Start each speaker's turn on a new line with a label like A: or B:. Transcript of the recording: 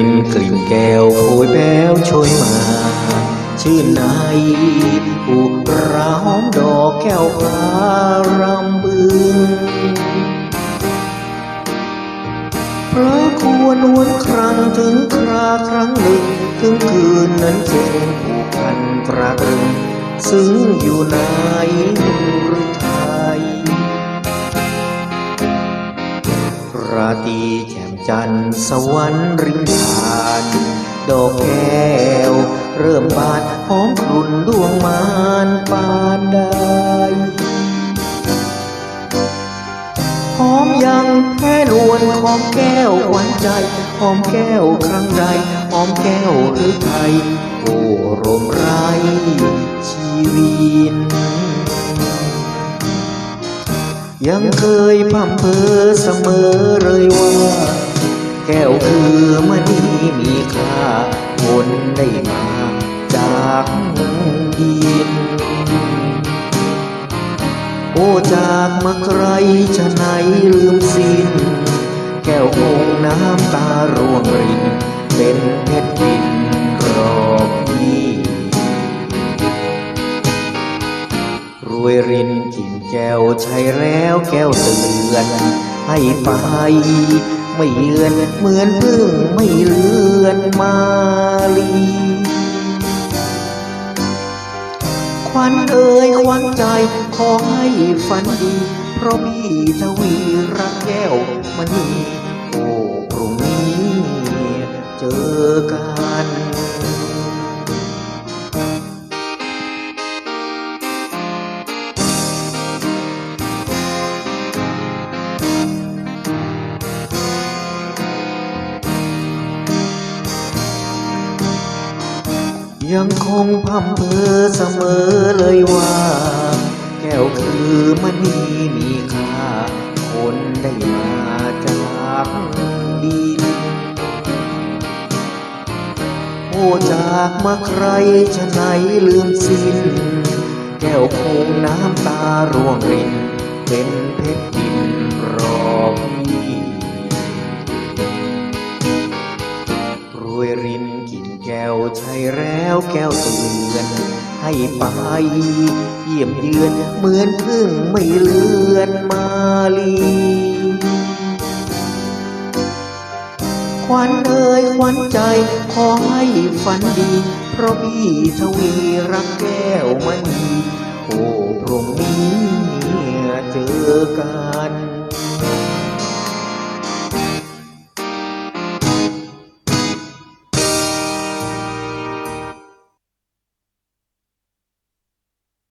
A: ลิ่นแก้วโคยแป้วโชยมา ชื่นในอุราหอมดอกแก้วพารำบึงพระควรวนครั้งถึงคราครั้งหนึ่ง ถึงคืนนั้นเจงผูกพันตราตรึง ซึ่งอยู่ในหรือไทยราตรีแจันทร์สวรรค์ริมทาน ดอกแก้ว เริ่มบานหอมกลุ่นดวงมานปานใดหอมยังแพ้นวลของแก้วหวานใจหอมแก้วครั้งใดหอมแก้วหรือไทยโอ้รมไรชีวินยังเคยพัมเพอเสมอเลยว่า คือมณีมีค่าคนได้มาจากดินโอ้จากมาใครชะไหนลืมสิ้น แก้วคงน้ำตาร่วงริน เป็นเพชรดินรอบพี่รวยรินกิ่งแก้วใช่แล้วแก้วเตือนให้ไป ไม่เลือนเหมือนพึ่งไม่เลือนมาลีควันเอ่ยควันใจขอให้ฝันดี เพราะพี่ทวีรักแก้วมณี ยังคงพัมเพอเสมอเลยว่า แก้วคือมณีมีค่า คนได้มาจากดินโอจากมาใครจะไหนลืมสิ้น แก้วคงน้ำตาร่วงริน เป็นเพชรดินรอบพี่รวยรินกินแก้วใช่แล้ว แก้วเตือนให้ไป เยี่ยมเยือนเหมือนพึ่งไม่เลือนมาลี ควันเอ่ยควันใจขอให้ฝันดี เพราะพี่ทวีรักแก้วมณีโอ้พรุ่งนี้เจอกัน